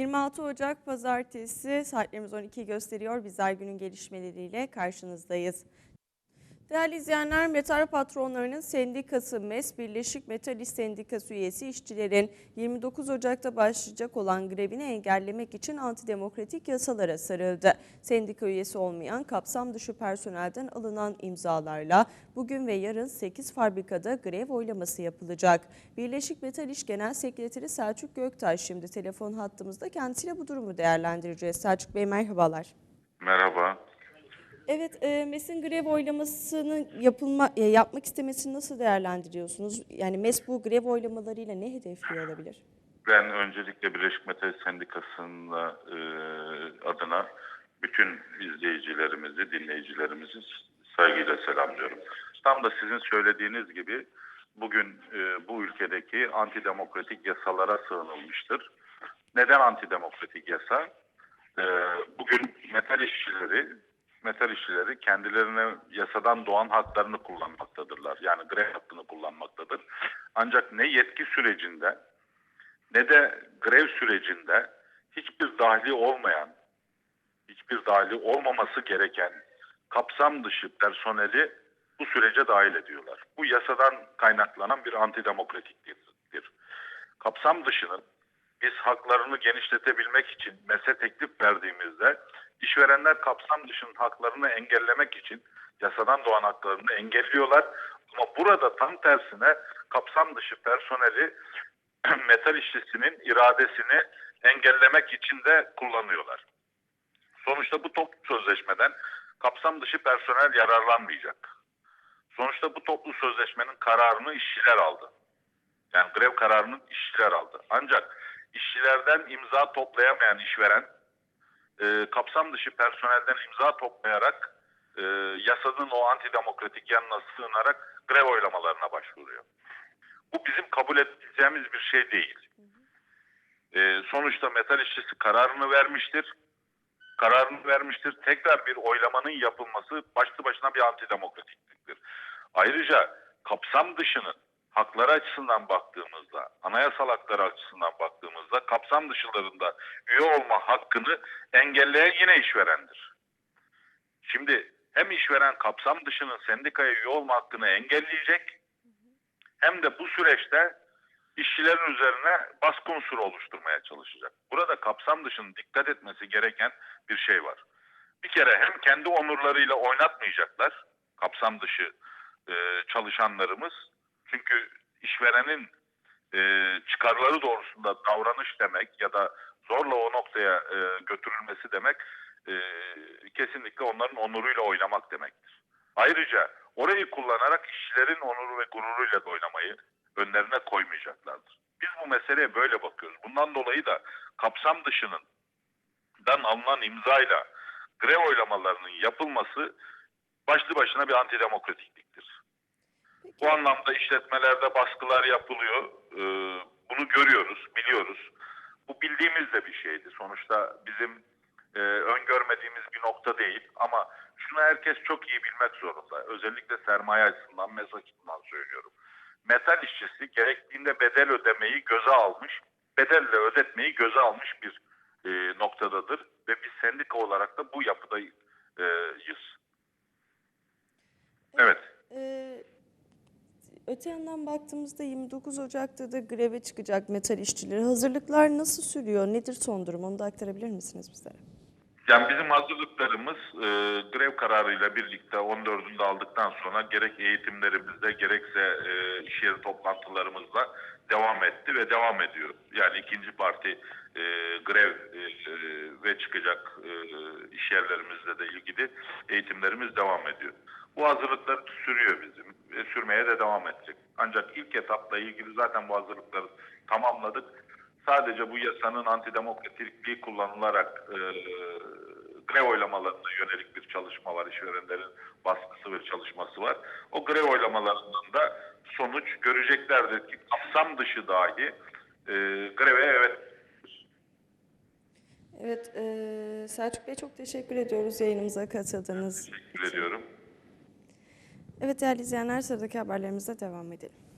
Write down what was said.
26 Ocak Pazartesi saatlerimiz 12 gösteriyor. Bizler günün gelişmeleriyle karşınızdayız. Değerli izleyenler, metal patronlarının sendikası MES Birleşik Metal İş Sendikası üyesi işçilerin 29 Ocak'ta başlayacak olan grevini engellemek için antidemokratik yasalara sarıldı. Sendika üyesi olmayan kapsam dışı personelden alınan imzalarla bugün ve yarın 8 fabrikada grev oylaması yapılacak. Birleşik Metal İş Genel Sekreteri Selçuk Göktaş şimdi telefon hattımızda kendisiyle bu durumu değerlendireceğiz. Selçuk Bey merhabalar. Merhaba. Evet, e, MES'in grev oylamasını yapılma, e, yapmak istemesini nasıl değerlendiriyorsunuz? Yani MES bu grev oylamalarıyla ne hedefliyor olabilir? Ben öncelikle Birleşik Metal Sendikası'nın e, adına bütün izleyicilerimizi, dinleyicilerimizi saygıyla selamlıyorum. Tam da sizin söylediğiniz gibi bugün e, bu ülkedeki antidemokratik yasalara sığınılmıştır. Neden antidemokratik yasa? E, bugün metal işçileri metal işçileri kendilerine yasadan doğan haklarını kullanmaktadırlar. Yani grev hakkını kullanmaktadır. Ancak ne yetki sürecinde ne de grev sürecinde hiçbir dahili olmayan, hiçbir dahili olmaması gereken kapsam dışı personeli bu sürece dahil ediyorlar. Bu yasadan kaynaklanan bir antidemokratikliktir. Kapsam dışının biz haklarını genişletebilmek için MES'e teklif verdiğimizde işverenler kapsam dışının haklarını engellemek için yasadan doğan haklarını engelliyorlar. Ama burada tam tersine kapsam dışı personeli metal işçisinin iradesini engellemek için de kullanıyorlar. Sonuçta bu toplu sözleşmeden kapsam dışı personel yararlanmayacak. Sonuçta bu toplu sözleşmenin kararını işçiler aldı. Yani grev kararını işçiler aldı. Ancak işçilerden imza toplayamayan işveren e, kapsam dışı personelden imza toplayarak e, yasanın o antidemokratik yanına sığınarak grev oylamalarına başvuruyor. Bu bizim kabul edeceğimiz bir şey değil. E, sonuçta metal işçisi kararını vermiştir. Kararını vermiştir. Tekrar bir oylamanın yapılması başlı başına bir antidemokratikliktir. Ayrıca kapsam dışının hakları açısından baktığımızda, anayasal hakları açısından baktığımızda kapsam dışılarında üye olma hakkını engelleyen yine işverendir. Şimdi hem işveren kapsam dışının sendikaya üye olma hakkını engelleyecek hem de bu süreçte işçilerin üzerine baskı unsuru oluşturmaya çalışacak. Burada kapsam dışının dikkat etmesi gereken bir şey var. Bir kere hem kendi onurlarıyla oynatmayacaklar kapsam dışı e, çalışanlarımız. Çünkü işverenin e, çıkarları doğrusunda davranış demek ya da zorla o noktaya e, götürülmesi demek e, kesinlikle onların onuruyla oynamak demektir. Ayrıca orayı kullanarak işçilerin onuru ve gururuyla da oynamayı önlerine koymayacaklardır. Biz bu meseleye böyle bakıyoruz. Bundan dolayı da kapsam dışının dan alınan imzayla grev oylamalarının yapılması başlı başına bir antidemokratikliktir. Bu anlamda işletmelerde baskılar yapılıyor. Ee, bunu görüyoruz, biliyoruz. Bu bildiğimiz de bir şeydi. Sonuçta bizim e, öngörmediğimiz bir nokta değil. Ama şunu herkes çok iyi bilmek zorunda. Özellikle sermaye açısından, mes açısından söylüyorum. Metal işçisi gerektiğinde bedel ödemeyi göze almış, bedelle ödetmeyi göze almış bir e, noktadadır. Ve biz sendika olarak da bu yapıdayız. Evet. Ee, öte yandan baktığımızda 29 Ocak'ta da greve çıkacak metal işçileri. Hazırlıklar nasıl sürüyor? Nedir son durum? Onu da aktarabilir misiniz bizlere? Yani bizim hazırlıklarımız e, grev kararıyla birlikte 14'ünde aldıktan sonra gerek eğitimlerimizde gerekse e, iş yeri toplantılarımızla devam etti ve devam ediyor. Yani ikinci parti e, grev e, e, ve çıkacak e, iş yerlerimizle de ilgili eğitimlerimiz devam ediyor. Bu hazırlıklar sürüyor bizim ve sürmeye de devam edecek. Ancak ilk etapla ilgili zaten bu hazırlıkları tamamladık. Sadece bu yasanın antidemokratikliği kullanılarak e, grev oylamalarına yönelik bir çalışma var. İşverenlerin baskısı ve çalışması var. O grev oylamalarından da sonuç göreceklerdir ki kapsam dışı dahi e, greve evet Evet, e, Selçuk Bey çok teşekkür ediyoruz yayınımıza katıldığınız teşekkür ediyorum. Evet değerli izleyenler sıradaki haberlerimize devam edelim.